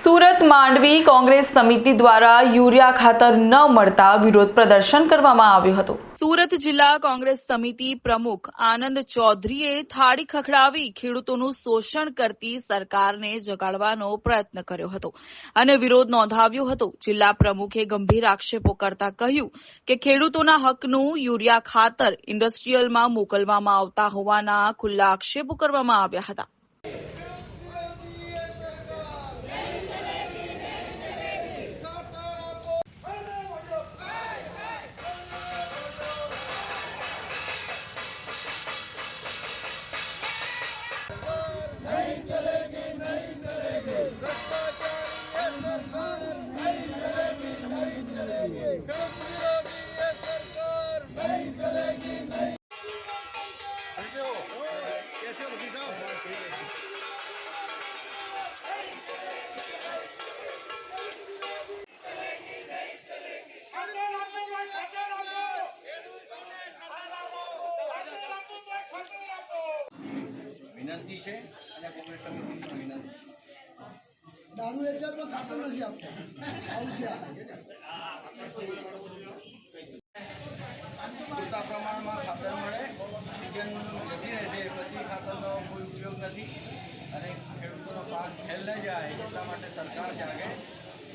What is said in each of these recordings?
સુરત માંડવી કોંગ્રેસ સમિતિ દ્વારા યુરિયા ખાતર ન મળતા વિરોધ પ્રદર્શન કરવામાં આવ્યું હતું. સુરત જિલ્લા કોંગ્રેસ સમિતિ પ્રમુખ આનંદ ચૌધરીએ થાળી ખખડાવી ખેડૂતોનું શોષણ કરતી સરકારને જગાડવાનો પ્રયત્ન કર્યો હતો અને વિરોધ નોંધાવ્યો હતો. જિલ્લા પ્રમુખે ગંભીર આક્ષેપો કરતા કહ્યું કે ખેડૂતોના હકનું યુરિયા ખાતર ઇન્ડસ્ટ્રીયલમાં મોકલવામાં આવતા હોવાના ખુલ્લા આક્ષેપો કરવામાં આવ્યા હતા. વિનંતી છે અને કોંગ્રેસ સમિતિની વિનંતી છે. દારૂ વેચાય તો ખાતું નથી આપતો. આવું છે. પૂરતા પ્રમાણમાં ખાતર મળે. સિઝન જતી રહેશે પછી ખાતરનો કોઈ ઉપયોગ નથી. અને ખેડૂતોનો પાક ખેલ ન જાય એટલા માટે સરકાર જાગે.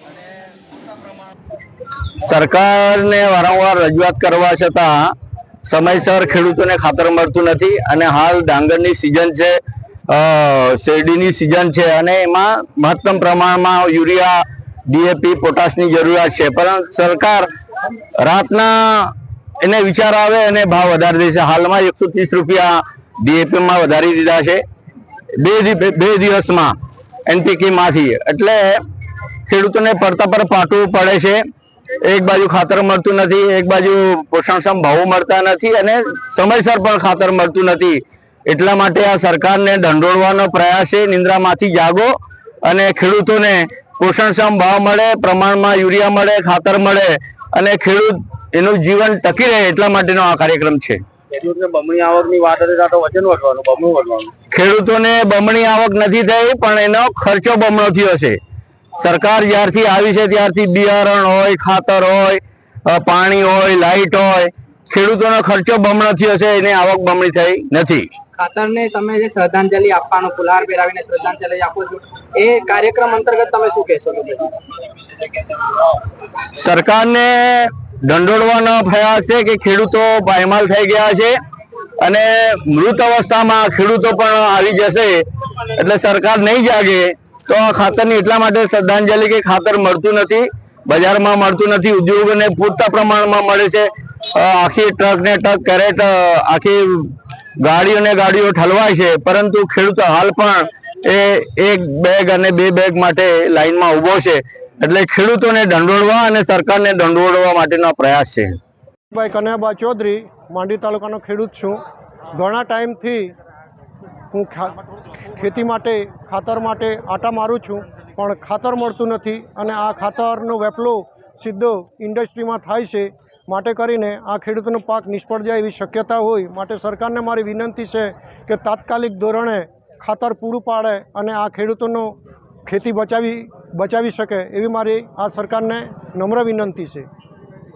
અને સરકારને વારંવાર રજૂઆત કરવા છતાં સમયસર ખેડૂતોને ખાતર મળતું નથી અને હાલ ડાંગરની સિઝન છે શેરડીની સિઝન છે અને એમાં મહત્તમ પ્રમાણમાં યુરિયા, ડીએપી, પોટાશની જરૂરિયાત છે. પરંતુ સરકાર રાતના એને વિચાર આવે અને ભાવ વધારી દે છે. હાલમાં એકસો ત્રીસ રૂપિયા ડીએપીમાં વધારી દીધા છે. બે બે દિવસમાં એનપીકે માંથી એટલે ખેડૂતોને પડતા પર પાટવું પડે છે. એક બાજુ ખાતર મળતું નથી એક બાજુ પોષણક્ષમ ભાવો મળતા નથી અને સમયસર પણ ખાતર મળતું નથી. એટલા માટે આ સરકારને દંડોળવાનો પ્રયાસ છે. નિંદ્રામાંથી જાગો અને ખેડૂતોને પોષણક્ષમ ભાવ મળે પ્રમાણમાં યુરિયા મળે ખાતર મળે અને ખેડૂત એનું જીવન ટકી રહે એટલા માટેનો આ કાર્યક્રમ છે. ખેડૂતને બમણી આવકની વાત વજન વધવાનું બમણું વધવાનું. ખેડૂતોને બમણી આવક નથી થઈ પણ એનો ખર્ચો બમણો થયો છે. સરકાર જ્યારથી આવી છે ત્યારથી બિયારણ હોય ખાતર હોય પાણી હોય લાઇટ હોય ખેડૂતોનો ખર્ચો બમણો થયો છે એની આવક બમણી થઈ નથી. ખાતરને તમે જે શ્રદ્ધાંજલિ આપવાનો ફુલાર પહેરાવીને શ્રદ્ધાંજલિ આપો છો એ કાર્યક્રમ અંતર્ગત તમે શું કહેશો સરકારને દંડોળવાનો પ્રયાસ છે કે ખેડૂતો પાયમાલ થઈ ગયા છે અને મૃત અવસ્થામાં ખેડૂતો પણ આવી જશે. એટલે સરકાર નહીં જાગે તો આ ખાતરની એટલા માટે શ્રદ્ધાંજલિ કે ખાતર મળતું નથી. બજારમાં મળતું નથી. ઉદ્યોગોને પૂરતા પ્રમાણમાં મળે છે. આખી ટ્રક ને ટ્રક કેરેટ આખી ગાડીઓ ને ગાડીઓ ઠલવાય છે. પરંતુ ખેડૂતો હાલ પણ એ એક બેગ અને બે બેગ માટે લાઈનમાં ઊભો છે. એટલે ખેડૂતોને દંડોળવા અને સરકારને દંડોળવા માટેનો પ્રયાસ છે. ભાઈ કનૈયાબા ચૌધરી, માંડવી તાલુકાનો ખેડૂત છું. ઘણા ટાઈમથી હું ખેતી માટે, ખાતર માટે આટા મારું છું, પણ ખાતર મળતું નથી અને આ ખાતરનો વેપલો સીધો ઇન્ડસ્ટ્રીમાં થાય છે. માટે કરીને આ ખેડૂતોનો પાક નિષ્ફળ જાય એવી શક્યતા હોય, માટે સરકારને મારી વિનંતી છે કે તાત્કાલિક ધોરણે ખાતર પૂરું પાડે અને આ ખેડૂતોનો ખેતી બચાવી બચાવી શકે એવી મારી આ સરકારને નમ્ર વિનંતી છે.